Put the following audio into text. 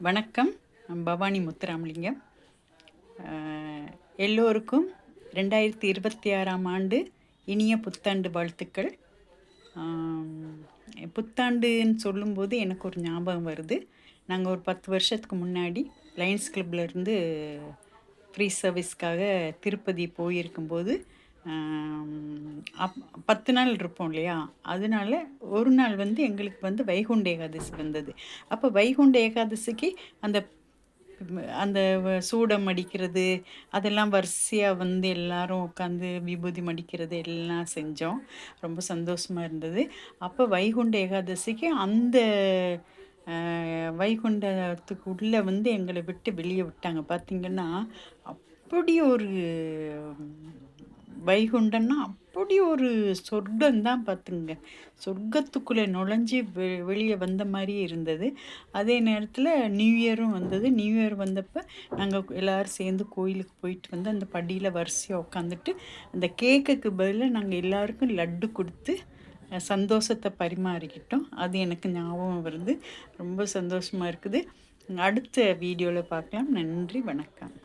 வணக்கம். பவானி முத்துராமலிங்கம். எல்லோருக்கும் ரெண்டாயிரத்தி இருபத்தி ஆறாம் ஆண்டு இனிய புத்தாண்டு வாழ்த்துக்கள். புத்தாண்டுன்னு சொல்லும்போது எனக்கு ஒரு ஞாபகம் வருது. நாங்கள் ஒரு பத்து வருஷத்துக்கு முன்னாடி லயன்ஸ் கிளப்ல இருந்து ஃப்ரீ சர்வீஸ்க்காக திருப்பதி போயிருக்கும்போது போது அப் பத்து நாள் இருப்போம் இல்லையா? அதனால ஒரு நாள் வந்து எங்களுக்கு வந்து வைகுண்ட ஏகாதசி வந்தது. அப்போ வைகுண்ட ஏகாதசிக்கு அந்த அந்த சூடம் அடிக்கிறது அதெல்லாம் வரிசையாக வந்து எல்லாரும் உட்காந்து விபூதி மடிக்கிறது எல்லாம் செஞ்சோம். ரொம்ப சந்தோஷமாக இருந்தது. அப்போ வைகுண்ட ஏகாதசிக்கு அந்த வைகுண்டத்துக்கு உள்ளே வந்து எங்களை விட்டு வெளியே விட்டாங்க. பார்த்திங்கன்னா அப்படி ஒரு வைகுண்டம்னா அப்படி ஒரு சொர்க்கம் தான் பார்த்துங்க. சொர்க்கத்துக்குள்ளே நுழைஞ்சி வெ வெளியே வந்த மாதிரியே இருந்தது. அதே நேரத்தில் நியூ இயரும் வந்தது. நியூ இயர் வந்தப்போ நாங்கள் எல்லாரும் சேர்ந்து கோயிலுக்கு போயிட்டு வந்து அந்த படியில் வரிசையாக உட்காந்துட்டு அந்த கேக்குக்கு பதிலாக நாங்கள் எல்லாருக்கும் லட்டு கொடுத்து சந்தோஷத்தை பரிமாறிக்கிட்டோம். அது எனக்கு ஞாபகம் வருது. ரொம்ப சந்தோஷமாக இருக்குது. அடுத்த வீடியோவில் பார்க்கலாம். நன்றி வணக்கம்.